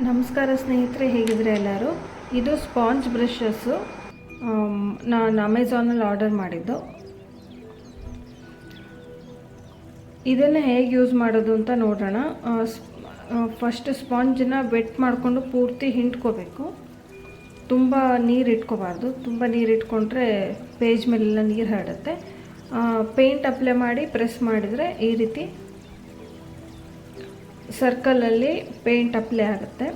ನಮಸ್ಕಾರ ಸ್ನೇಹಿತರೆ ಹೇಗಿದ್ರೆ ಎಲ್ಲರೂ? ಇದು ಸ್ಪಾಂಜ್ ಬ್ರಷಸ್ಸು ನಾನು ಅಮೆಝಾನಲ್ಲಿ ಆರ್ಡರ್ ಮಾಡಿದ್ದು. ಇದನ್ನು ಹೇಗೆ ಯೂಸ್ ಮಾಡೋದು ಅಂತ ನೋಡೋಣ. ಫಸ್ಟ್ ಸ್ಪಾಂಜನ್ನು ವೆಟ್ ಮಾಡಿಕೊಂಡು ಪೂರ್ತಿ ಹಿಂಡ್ಕೋಬೇಕು. ತುಂಬ ನೀರು ಇಟ್ಕೋಬಾರ್ದು. ತುಂಬ ನೀರು ಇಟ್ಕೊಂಡ್ರೆ ಪೇಜ್ ಮೇಲೆಲ್ಲ ನೀರು ಹರಡುತ್ತೆ. ಪೇಂಟ್ ಅಪ್ಲೈ ಮಾಡಿ ಪ್ರೆಸ್ ಮಾಡಿದರೆ ಈ ರೀತಿ ಸರ್ಕಲಲ್ಲಿ ಪೇಂಟ್ ಅಪ್ಲೈ ಆಗುತ್ತೆ.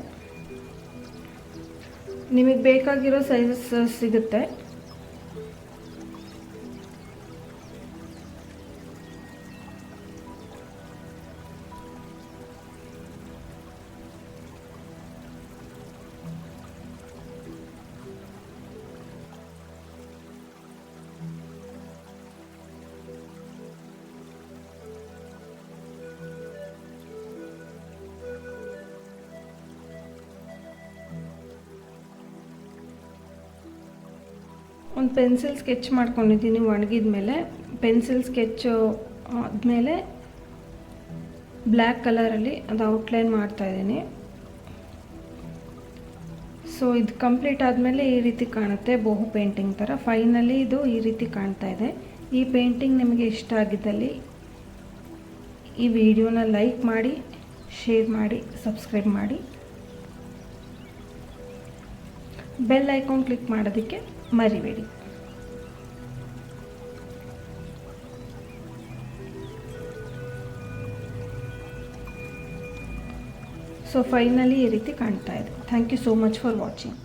ನಿಮಗೆ ಬೇಕಾಗಿರೋ ಸೈಜಸ್ ಸಿಗುತ್ತೆ. ಒಂದು ಪೆನ್ಸಿಲ್ ಸ್ಕೆಚ್ ಮಾಡ್ಕೊಂಡಿದ್ದೀನಿ ಒಣಗಿದ ಮೇಲೆ ಪೆನ್ಸಿಲ್ ಸ್ಕೆಚ್ ಆದಮೇಲೆ ಬ್ಲ್ಯಾಕ್ ಕಲರಲ್ಲಿ ಅದು ಔಟ್ಲೈನ್ ಮಾಡ್ತಾಯಿದ್ದೀನಿ ಸೊ, ಇದು ಕಂಪ್ಲೀಟ್ ಆದಮೇಲೆ ಈ ರೀತಿ ಕಾಣುತ್ತೆ, ಬಹು ಪೇಂಟಿಂಗ್ ಥರ. ಫೈನಲಿ ಇದು ಈ ರೀತಿ ಕಾಣ್ತಾ ಇದೆ. ಈ ಪೇಂಟಿಂಗ್ ನಿಮಗೆ ಇಷ್ಟ ಆಗಿದ್ದಲ್ಲಿ ಈ ವಿಡಿಯೋನ ಲೈಕ್ ಮಾಡಿ, ಶೇರ್ ಮಾಡಿ, ಸಬ್ಸ್ಕ್ರೈಬ್ ಮಾಡಿ. ಬೆಲ್ ಐಕಾನ್ ಕ್ಲಿಕ್ ಮಾಡೋದಕ್ಕೆ ಮರಿಬೇಡಿ. ಸೊ ಫೈನಲಿ ಈ ರೀತಿ ಕಾಣ್ತಾ ಇದೆ. Thank you so much for watching